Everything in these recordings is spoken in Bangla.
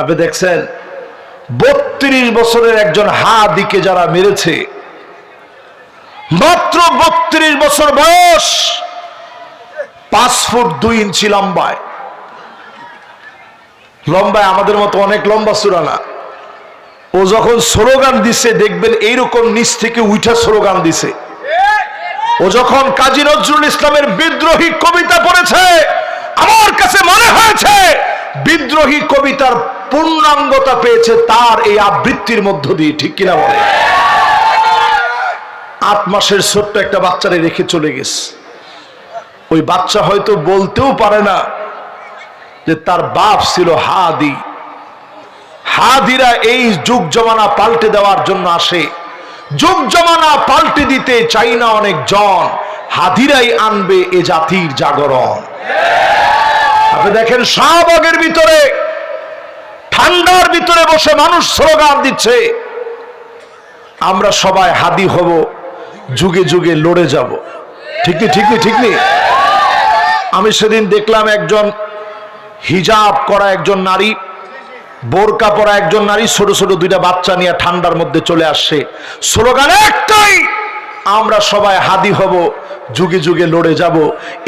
আপনি দেখছেন, বত্রিশ বছরের একজন হা দিকে যারা মেরেছে, মাত্র বত্রিশ বছর বয়স, পাঁচ ফুট দুই ইঞ্চি লম্বায়। লম্বায় আমাদের মতো অনেক লম্বা সুরানা ও যখন স্লোগান দিছে, দেখবেন এইরকম নিচ থেকে উঠা স্লোগান দিছে। ও যখন কাজী নজরুল ইসলামের বিদ্রোহী কবিতা পড়েছে, আমার কাছে মনে হয়েছে, বিদ্রোহী কবিতার পূর্ণাঙ্গতা পেয়েছে তার এই আবৃত্তির মধ্য দিয়ে, ঠিক কিনা বলে? আট মাসের ছোট্ট একটা বাচ্চারে রেখে চলে গেছে। ওই বাচ্চা হয়তো বলতেও পারে না যে তার বাপ ছিল হাদি। হাদিরা এই যুগ জমানা পাল্টে দেওয়ার জন্য আসে। যুগ জমানা পাল্টে দিতে চাই না অনেক জন। হাদিরাই আনবে এ জাতির জাগরণ। আপনি দেখেন শাহবাগের ভিতরে ঠান্ডার ভিতরে বসে মানুষ স্লোগান দিচ্ছে, আমরা সবাই হাদি হব, যুগে যুগে লড়ে যাব। ঠিক নি ঠিক নি ঠিক নি? আমি সেদিন দেখলাম একজন হিজাব করা একজন নারী, বোরকা পরা একজন নারী, ছোট ছোট দুইটা বাচ্চা নিয়ে ঠান্ডার মধ্যে চলে আসছে। স্লোগান একটাই, আমরা সবাই হাদি হব, যুগে যুগে লড়ে যাব।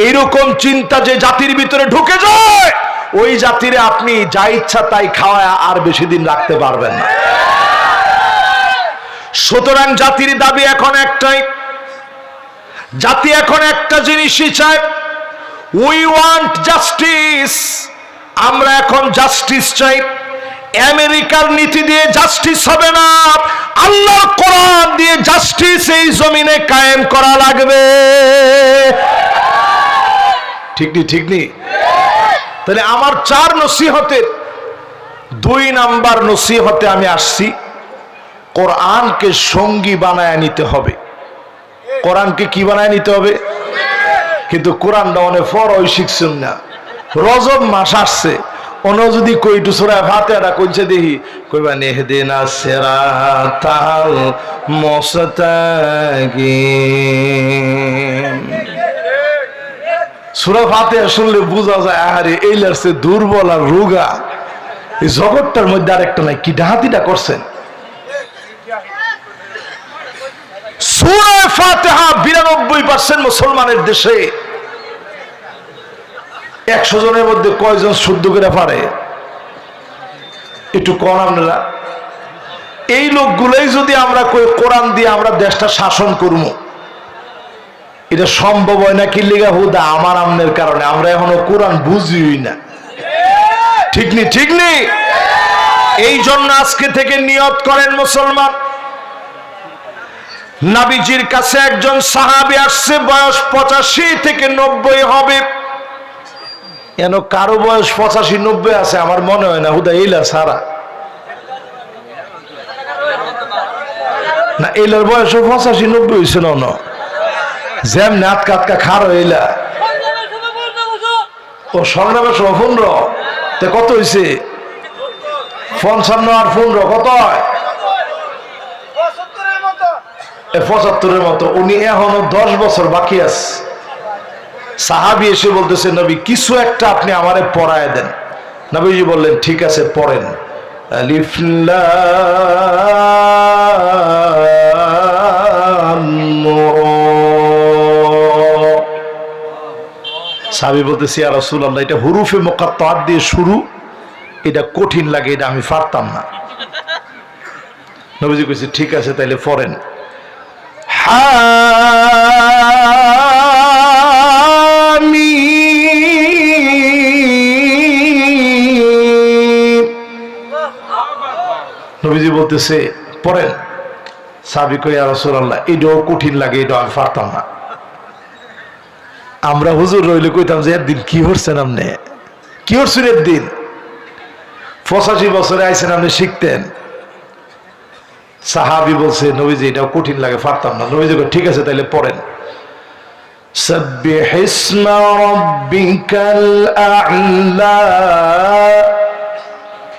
এইরকম চিন্তা যে জাতির ভিতরে ঢুকে যায়। ওই জাতিরে আপনি যা ইচ্ছা তাই খাওয়ায় আর বেশি দিন রাখতে পারবেন না। সুতরাং জাতির দাবি এখন একটাই। জাতি এখন একটা জিনিসই চায় উই ওয়ান্ট জাস্টিস আমরা এখন জাস্টিস চাই। আমেরিকার নীতি দিয়ে জাস্টিস হবে না। আল্লাহর কোরআন দিয়ে জাস্টিস এই জমিনে কায়েম করা লাগবে। ঠিক নি ঠিক নি? তাহলে আমার চার নসিহতের দুই নাম্বার নসিহতে আমি আসছি, কোরআনকে সঙ্গী বানায় নিতে হবে। কোরআনকে কি বানায় নিতে হবে? কিন্তু কোরআনটা অনেক ফর, ওই শিখছেন না রজব মাস আসছে অন্য যদি কইটু সুরায় ভাতে এটা কইছে দেখি, কইবা নেহদে না সেরা তাল মস্তাকিম। সুরা ফাতে শুনলে বোঝা যায়, আহারে, এই লাগছে দুর্বল আর রোগা। এই জগৎটার মধ্যে আরেকটা নাই, কি ডাহাতিটা করছেন? সুরায় ফাতেহা বিরানব্বই পার্সেন্ট মুসলমানের দেশে। একশো জনের মধ্যে কয়জন শুদ্ধ করে পারে? একটু আপনারা। এই লোকগুলোই যদি আমরা কোরআন দিয়ে আমরা দেশটা শাসন করব। এটা সম্ভব হয় না কি লিগা হুদা? আমার আমনের কারণে। আমরা এখনও কোরআন বুঝিই না। ঠিক নি? ঠিক নি? এই জন্য আজকে থেকে নিয়ত করেন মুসলমান। নাবিজির কাছে একজন সাহাবি আসছে, বয়স পঁচাশি থেকে নব্বই হবে। কেন কারও বয়স পঁচাশি, নব্বই আছে? আমার মনে হয় না, হুদা এইলা সারা। না, এইলার বয়স পঁচাশি, নব্বই হয়েছে না। জ্যাম নাত কাতকা খারো এইলা ও সংগ্রামে পনেরো। তে কত হয়েছে পঞ্চান্ন আর পনেরো, কত পঁচাত্তরের মতো। উনি এখনও দশ বছর বাকি আছে। সাহাবি এসে বলতেছে, নবী, কিছু একটা আপনি আমারে পড়ায় দেন। নবীজি বললেন, ঠিক আছে, পড়েন। আলিফ সাহাবি বলতেছি আর রসুল আল্লাহ এটা হুরুফে মোকাত্তাত দিয়ে শুরু। এটা কঠিন লাগে, এটা আমি পারতাম না। নবীজি কইছে, ঠিক আছে, তাইলে পড়েন। হামিম। নবীজি বলতেছে, পড়েন। সাবি কই আর রাসূলুল্লাহ, এটাও কঠিন লাগে এটা আমি পারতাম না। আমরা হুজুর রইলে কইতাম যে একদিন কি হচ্ছেন আপনি কি হচ্ছেন একদিন পঁচাশি বছরে আইসেন আপনি শিখতেন সাহাবি বলছে নবীজি এটাও কঠিন লাগে পারতাম না নবীজি কয়, ঠিক আছে তাইলে পড়েন سبح اسم ربك الأعلى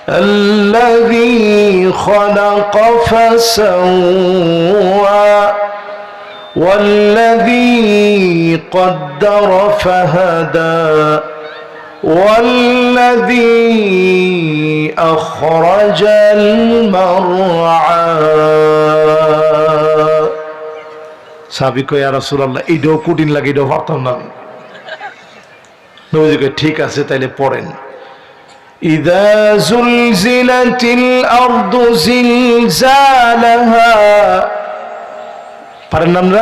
الذي خلق فسوى والذي قدر فهدى والذي أخرج المرعى সাবিক ইয়া রাসূলুল্লাহ এইটাও কঠিন লাগে এটাও পারতাম না আমি। নবীজি কয়, ঠিক আছে তাইলে পড়েন إذا زلزلت الأرض زلزالها পারেন না আমরা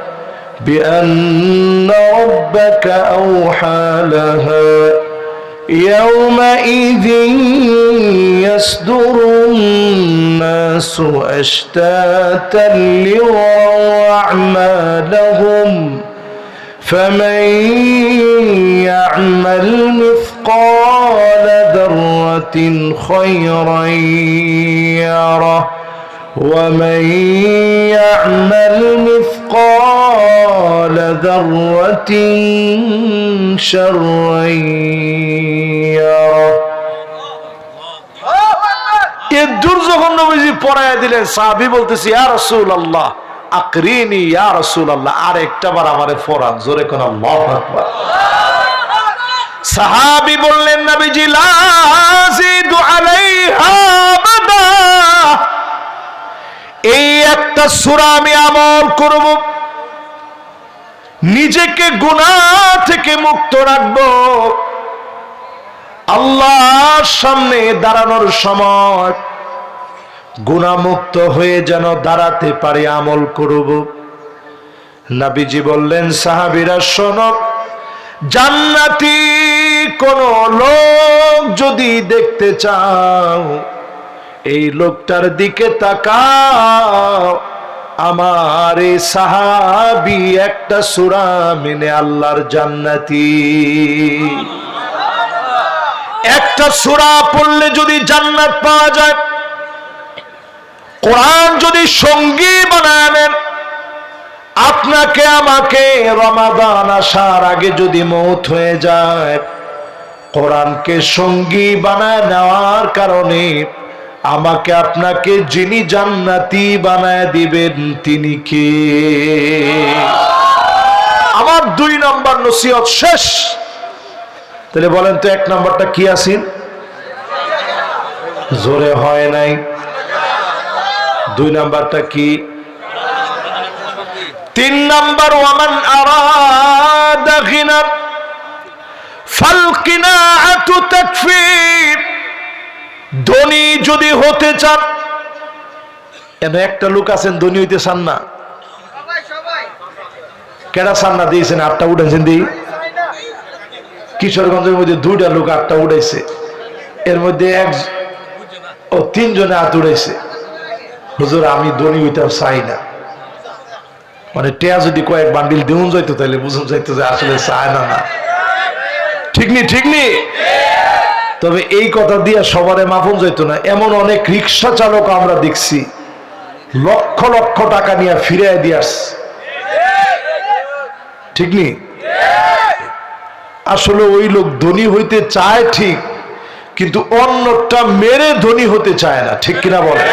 بأن ربك أوحى لها يومئذ يصدر الناس أشتاتا ليروا أعمالهم فمن يعمل مثقال ذرة خيرا يره ومن يعمل مثقال ذرة شرا يره এ দূর যখন নবীজি পড়ায় দিলেন সাহাবি বলতেছি ইয়া রাসূল আল্লাহ আকরিনি ইয়া রাসূল আল্লাহ আর একটা বার আমারে ফরান জোরে কোন আল্লাহু আকবার সাহাবি বললেন নবীজি লা জিদু আলাইহা আবাদা এই একটা সূরা আমি আমল করব। নিজেকে গুনাহ থেকে মুক্ত রাখব। আল্লাহর সামনে দাঁড়ানোর সময় গুণামুক্ত হয়ে যেন দাঁড়াতে পারি আমল করব। নাবিজি বললেন, সাহাবিরা শোনক জান্নাতি কোন লোক যদি দেখতে চাও এই লোকটার দিকে তাকাও। আমার এই সাহাবি একটা সুরা মেনে আল্লাহর জান্নাতি। একটা সুরা পড়লে যদি জান্নাত পাওয়া যায়, কোরআন যদি সঙ্গী বানায় নেন, আপনাকে, আমাকে রমাদান আসার আগে যদি মৌত হয়ে যায়, কোরআনকে সঙ্গী বানায় নেওয়ার কারণে আমাকে আপনাকে যিনি জান্নাতি বানায় দিবেন, তিনি কে? আমার দুই নম্বর নসিহত শেষ। তাহলে বলেন তো এক নম্বরটা কি আছেন জোরে হয় নাই। দুই নাম্বারটা কি? তিন নাম্বার, ওয়ামান আরাদা গিনার ফালকিনাআতু তাকফির। ধনী যদি হতে চান এমন একটা লোক আছেন ধনী হইতে চান না? কেডা চান না দিয়েছেন? আটটা উঠেছেন দিই কিশোরগঞ্জের মধ্যে দুইটা লোক আটটা উড়াইছে এর মধ্যে এক ও তিনজনে হাত উড়াইছে হুজুর, আমি ধনী হইতাম চাই না। মানে টেয়া যদি কয়েক বান্ডিল দেউন যাইতো তাহলে বুঝুন যাইতো যে আসলে চায় না না। ঠিক নি ঠিক নি? তবে এই কথা দিয়ে সবারে মাফুন যাইতো না। এমন অনেক রিক্সা চালক আমরা দেখছি, লক্ষ লক্ষ টাকা নিয়ে ফিরে দিয়ে আসছে। ঠিক নি? আসলে ওই লোক ধনী হইতে চায় ঠিক, কিন্তু অন্যটা মেরে ধনী হতে চায় না, ঠিক কিনা বলে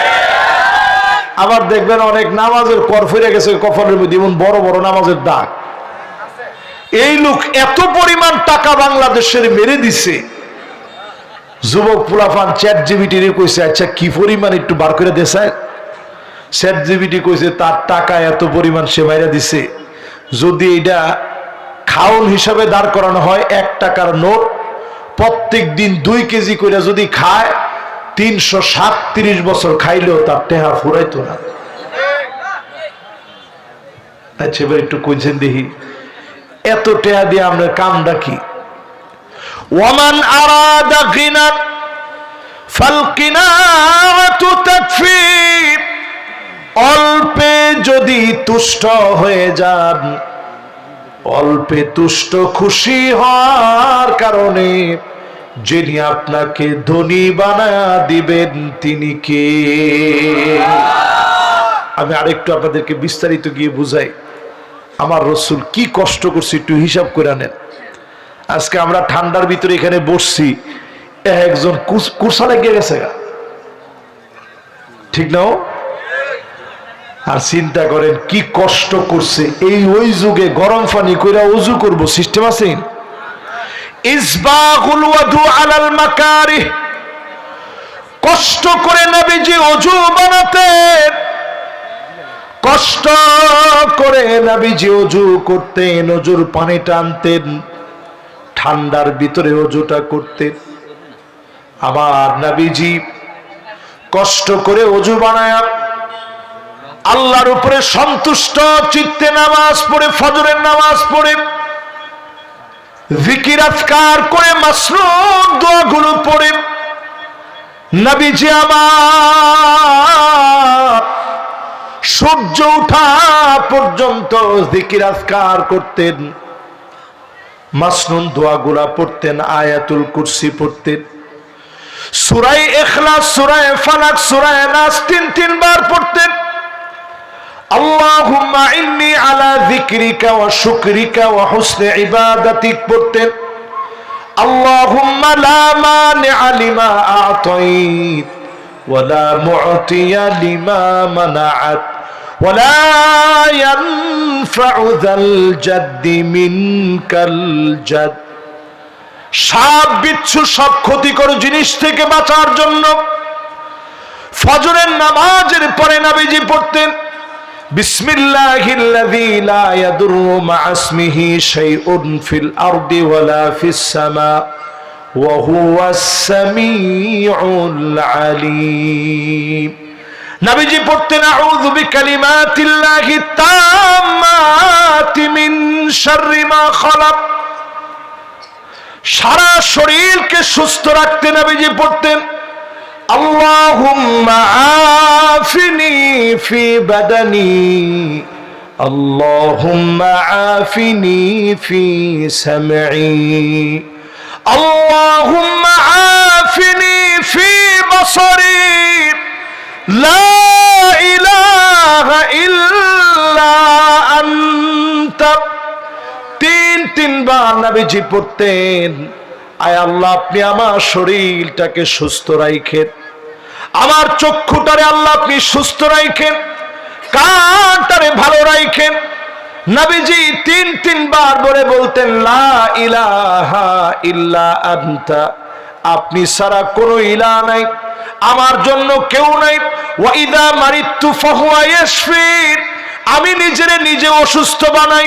আবার দেখবেন অনেক নামাজের কর ফিরে গেছে কফলের মধ্যে এমন বড় বড় নামাজের দাগ এই লোক এত পরিমাণ টাকা বাংলাদেশের মেরে দিছে যুবক ফুলাফান চ্যাট জিবিটি কইছে আচ্ছা কি পরিমাণ একটু বার করে দেশায় চ্যাট জিবিটি কইছে, তার টাকা এত পরিমাণ সে মাইরা দিছে। যদি এটা খাউন হিসাবে দাঁড় করানো হয়, এক টাকার নোট, প্রত্যেক দিন দুই কেজি করে যদি খায়, তিনশো সাতত্রিশ বছর খাইলেও তার টেহা ফুরাইতো না। আচ্ছা একটু কইছেন দেখি, এত টেহা দিয়ে আমরা কামটা কি? ওয়ামান আরাদা গিনার ফালকিনাতু তাকফির অল্পে যদি তুষ্ট হয়ে যান, অল্পে তুষ্ট খুশি হওয়ার কারণে যিনি আপনাকে ধনী বানা দিবেন, তিনি কে? আমি আরেকটু আপনাদেরকে বিস্তারিত গিয়ে বুঝাই। আমার রসুল কি কষ্ট করছে একটু হিসাব করে নেন আজকে আমরা ঠান্ডার ভিতরে এখানে বসছি। একজন কুস- কুরসা লেগে গেছে ঠিক না আর চিন্তা করেন, কি কষ্ট করছে। এই ওই যুগে গরম পানি কইরা উজু করব, সিস্টেম আছে? কষ্ট করে নবীজি অজু বানাতেন। কষ্ট করে নবীজি অজু করতেন অজুর পানি টানতেন ঠান্ডার ভিতরে অজুটা করতেন আমার নবীজি কষ্ট করে অজু বানায় আল্লাহর উপরে সন্তুষ্ট, চিত্তে নামাজ পড়ে ফজরের নামাজ পড়ে, জিকির আজকার করে মাসরুম দোয়াগুলো পড়ে। নবীজি আমার সূর্য ওঠা পর্যন্ত জিকির আজকার করতেন। মাসনুন দোয়াগুলা পড়তেন, আয়াতুল কুরসি পড়তেন। সুরাই এখলাস সুরায় ফালাক সুরায় নাস তিন, তিনবার পড়তেন। আল্লাহ ইন্নি আলা পড়তেন। আল্লাহুম্মা লা ولا ينفع ذا الجد منك الجد সাপ বিচ্ছু সব ক্ষতিকর জিনিস থেকে বাঁচার জন্য ফজরের নামাজের পরে নাবিজি পড়তেন بسم الله الذي لا يضر مع اسمه شيء في الأرض ولا في السماء وهو السميع العليم নাবিজি পড়তেন আউযু বিকালিমাতিল্লাহি তাম্মাতি মিন শাররি মা খালাক। সারা শরীরকে সুস্থ রাখতে নাবিজি পড়তেন, আল্লাহুম্মা আফিনি ফি বাদানি, আল্লাহুম্মা আফিনি ফি সামঈ। আল্লাহুম্মা আফিনি ফি বসরি। لا إله إلا أنت তিন তিনবার নবীজি পড়তেন আয় আল্লাহ আপনি আমার শরীরটাকে সুস্থ রাখেন আমার চক্ষুটারে আল্লাহ আপনি সুস্থ রাখেন কানটারে ভালো রাখেন নবীজি তিন তিনবার বলে বলতেন লা ইলাহা ইল্লা আনতা আপনি ছাড়া কোনো ইলা নাই আমার জন্য কেউ নাই। ওয়াইদা মারিত্তু ফাহুয়া আমি নিজেরে নিজে অসুস্থ বানাই।